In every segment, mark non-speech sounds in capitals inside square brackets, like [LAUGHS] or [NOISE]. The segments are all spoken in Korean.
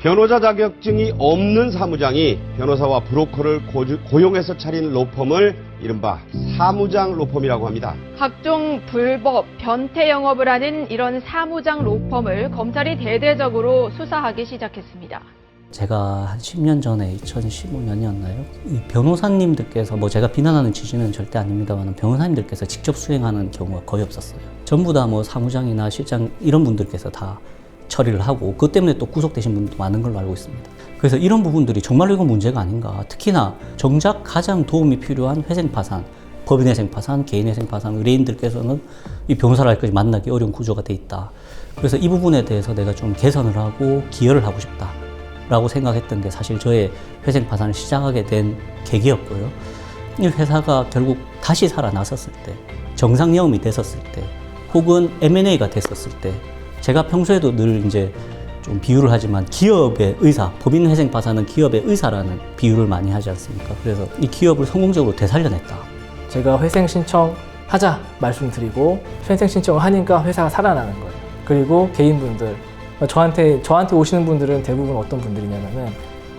변호사 자격증이 없는 사무장이 변호사와 브로커를 고주- 고용해서 차린 로펌을 이른바 사무장 로펌이라고 합니다. 각종 불법, 변태 영업을 하는 이런 사무장 로펌을 검찰이 대대적으로 수사하기 시작했습니다. 제가 한 10년 전에 2015년이었나요? 이 변호사님들께서 뭐 제가 비난하는 취지는 절대 아닙니다만 변호사님들께서 직접 수행하는 경우가 거의 없었어요. 전부 다 뭐 사무장이나 실장 이런 분들께서 다 처리를 하고 그것 때문에 또 구속되신 분도 많은 걸로 알고 있습니다. 그래서 이런 부분들이 정말로 이건 문제가 아닌가. 특히나 정작 가장 도움이 필요한 회생 파산, 법인 회생 파산, 개인 회생 파산, 의뢰인들께서는 이 변호사를 할까지 만나기 어려운 구조가 돼 있다. 그래서 이 부분에 대해서 내가 좀 개선을 하고 기여를 하고 싶다. 라고 생각했던 게 사실 저의 회생 파산을 시작하게 된 계기였고요. 이 회사가 결국 다시 살아났었을 때, 정상 영업이 됐었을 때, 혹은 M&A가 됐었을 때, 제가 평소에도 늘 이제 좀 비유를 하지만 기업의 의사, 법인 회생 파산은 기업의 의사라는 비유를 많이 하지 않습니까? 그래서 이 기업을 성공적으로 되살려냈다. 제가 회생 신청 하자 말씀드리고 회생 신청을 하니까 회사가 살아나는 거예요. 그리고 개인분들 저한테 저한테 오시는 분들은 대부분 어떤 분들이냐면은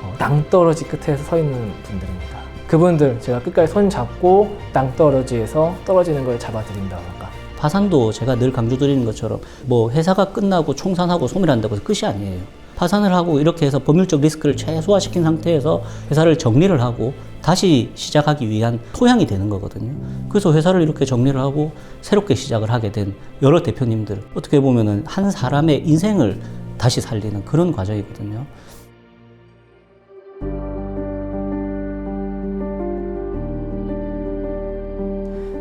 어, 낭떠러지 끝에 서 있는 분들입니다. 그분들 제가 끝까지 손 잡고 낭떠러지에서 떨어지는 걸 잡아드린다던가 파산도 제가 늘 강조드리는 것처럼 뭐 회사가 끝나고 총산하고 소멸한다고 해서 끝이 아니에요. 파산을 하고 이렇게 해서 법률적 리스크를 최소화시킨 상태에서 회사를 정리를 하고 다시 시작하기 위한 토양이 되는 거거든요. 그래서 회사를 이렇게 정리를 하고 새롭게 시작을 하게 된 여러 대표님들 어떻게 보면은 한 사람의 인생을 다시 살리는 그런 과정이거든요.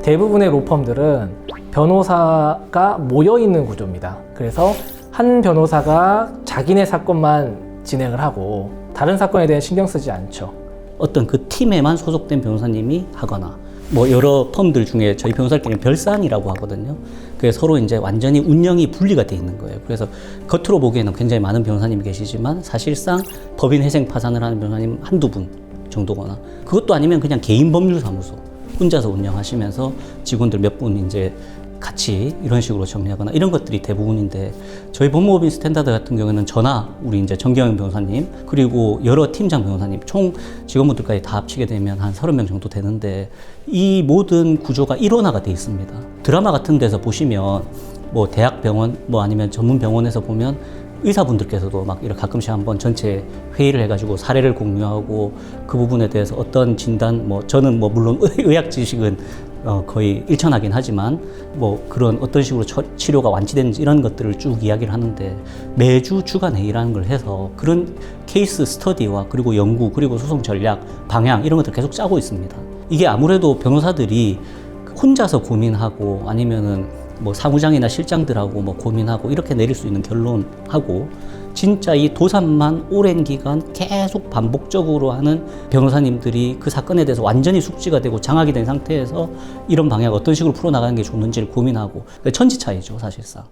대부분의 로펌들은 변호사가 모여 있는 구조입니다. 그래서 한 변호사가 자기네 사건만 진행을 하고 다른 사건에 대해 신경 쓰지 않죠. 어떤 그 팀에만 소속된 변호사님이 하거나 뭐 여러 펌들 중에 저희 변호사끼리는 별산이라고 하거든요. 그래서 서로 이제 완전히 운영이 분리가 돼 있는 거예요. 그래서 겉으로 보기에는 굉장히 많은 변호사님이 계시지만 사실상 법인 회생 파산을 하는 변호사님 한두 분 정도거나 그것도 아니면 그냥 개인 법률 사무소 혼자서 운영하시면서 직원들 몇 분 이제 같이 이런 식으로 정리하거나 이런 것들이 대부분인데 저희 법무법인 스탠다드 같은 경우에는 저나 우리 이제 정경영 변호사님 그리고 여러 팀장 변호사님 총 직원분들까지 다 합치게 되면 한 30명 정도 되는데 이 모든 구조가 일원화가 돼 있습니다. 드라마 같은 데서 보시면 뭐 대학병원 뭐 아니면 전문 병원에서 보면 의사분들께서도 막 이렇게 가끔씩 한번 전체 회의를 해가지고 사례를 공유하고 그 부분에 대해서 어떤 진단 뭐 저는 뭐 물론 [LAUGHS] 의학 지식은 어 거의 일천하긴 하지만 뭐 그런 어떤 식으로 처- 치료가 완치되는지 이런 것들을 쭉 이야기를 하는데 매주 주간 회의라는 걸 해서 그런 케이스 스터디와 그리고 연구 그리고 소송 전략 방향 이런 것들 계속 짜고 있습니다. 이게 아무래도 변호사들이 혼자서 고민하고 아니면은 뭐 사무장이나 실장들하고 뭐 고민하고 이렇게 내릴 수 있는 결론하고 진짜 이 도산만 오랜 기간 계속 반복적으로 하는 변호사님들이 그 사건에 대해서 완전히 숙지가 되고 장악이 된 상태에서 이런 방향 어떤 식으로 풀어나가는 게 좋는지를 고민하고 그러니까 천지 차이죠 사실상.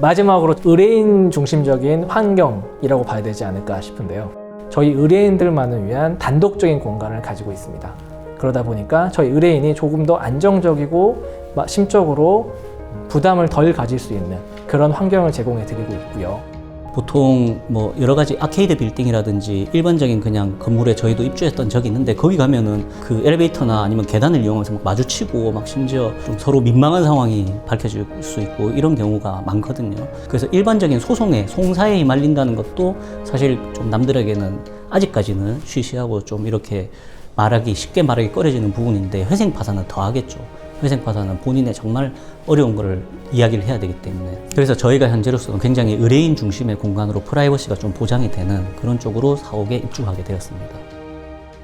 마지막으로 의뢰인 중심적인 환경이라고 봐야 되지 않을까 싶은데요. 저희 의뢰인들만을 위한 단독적인 공간을 가지고 있습니다. 그러다 보니까 저희 의뢰인이 조금 더 안정적이고 마- 심적으로 부담을 덜 가질 수 있는 그런 환경을 제공해 드리고 있고요. 보통 뭐 여러 가지 아케이드 빌딩이라든지 일반적인 그냥 건물에 저희도 입주했던 적이 있는데 거기 가면은 그 엘리베이터나 아니면 계단을 이용해서 막 마주치고 막 심지어 좀 서로 민망한 상황이 밝혀질 수 있고 이런 경우가 많거든요. 그래서 일반적인 소송에 송사에 휘말린다는 것도 사실 좀 남들에게는 아직까지는 쉬쉬하고 좀 이렇게 말하기 쉽게 말하기 꺼려지는 부분인데 회생 파산은 더 하겠죠. 회생 파산은 본인의 정말 어려운 거를 이야기를 해야 되기 때문에 그래서 저희가 현재로서는 굉장히 의뢰인 중심의 공간으로 프라이버시가 좀 보장이 되는 그런 쪽으로 사옥에 입주하게 되었습니다.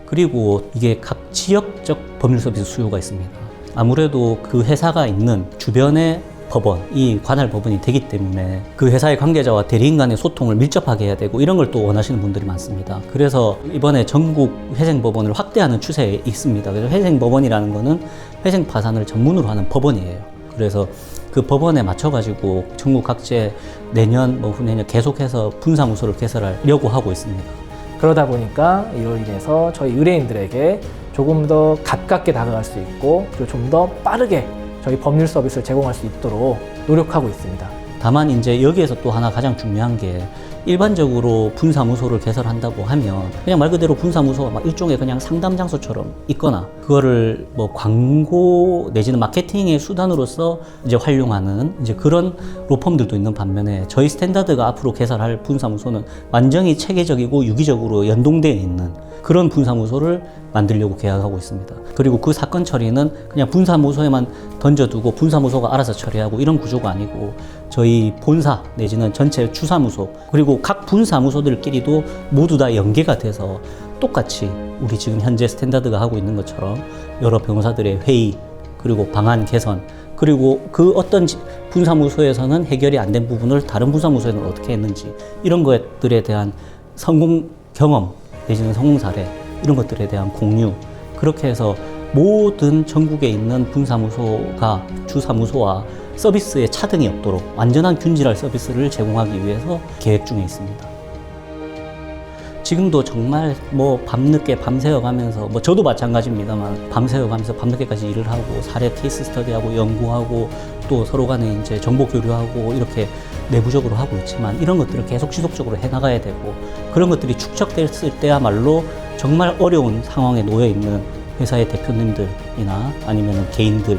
그리고 이게 각 지역적 법률 서비스 수요가 있습니다. 아무래도 그 회사가 있는 주변의 법원, 이 관할 법원이 되기 때문에 그 회사의 관계자와 대리인 간의 소통을 밀접하게 해야 되고 이런 걸 또 원하시는 분들이 많습니다. 그래서 이번에 전국 회생법원을 확대하는 추세에 있습니다. 그래서 회생법원이라는 거는 회생 파산을 전문으로 하는 법원이에요. 그래서 그 법원에 맞춰가지고 전국 각지에 내년, 뭐 후내년 계속해서 분사무소를 개설하려고 하고 있습니다. 그러다 보니까 이로 인해서 저희 의뢰인들에게 조금 더 가깝게 다가갈 수 있고 그리고 좀 더 빠르게 저희 법률 서비스를 제공할 수 있도록 노력하고 있습니다. 다만 이제 여기에서 또 하나 가장 중요한 게 일반적으로 분사무소를 개설한다고 하면 그냥 말 그대로 분사무소가 막 일종의 그냥 상담 장소처럼 있거나 그거를 뭐 광고 내지는 마케팅의 수단으로서 이제 활용하는 이제 그런 로펌들도 있는 반면에 저희 스탠다드가 앞으로 개설할 분사무소는 완전히 체계적이고 유기적으로 연동되어 있는 그런 분사무소를 만들려고 계약하고 있습니다. 그리고 그 사건 처리는 그냥 분사무소에만 던져두고 분사무소가 알아서 처리하고 이런 구조가 아니고 저희 본사 내지는 전체 추사무소 그리고 각 분사무소들끼리도 모두 다 연계가 돼서 똑같이 우리 지금 현재 스탠다드가 하고 있는 것처럼 여러 변호사들의 회의 그리고 방안 개선 그리고 그 어떤 지- 분사무소에서는 해결이 안 된 부분을 다른 분사무소에는 어떻게 했는지 이런 것들에 대한 성공 경험 내지는 성공 사례 이런 것들에 대한 공유 그렇게 해서 모든 전국에 있는 분사무소가 주사무소와 서비스에 차등이 없도록 완전한 균질할 서비스를 제공하기 위해서 계획 중에 있습니다. 지금도 정말 뭐 밤늦게 밤새워 가면서 뭐 저도 마찬가지입니다만 밤새워 가면서 밤늦게까지 일을 하고 사례 케이스 스터디하고 연구하고 또 서로 간에 이제 정보 교류하고 이렇게 내부적으로 하고 있지만 이런 것들을 계속 지속적으로 해 나가야 되고 그런 것들이 축적됐을 때야말로 정말 어려운 상황에 놓여 있는 회사의 대표님들이나 아니면 개인들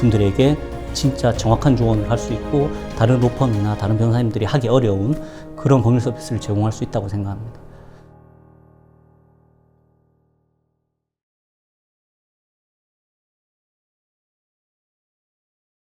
분들에게 진짜 정확한 조언을 할 수 있고 다른 로펌이나 다른 변호사님들이 하기 어려운 그런 법률 서비스를 제공할 수 있다고 생각합니다.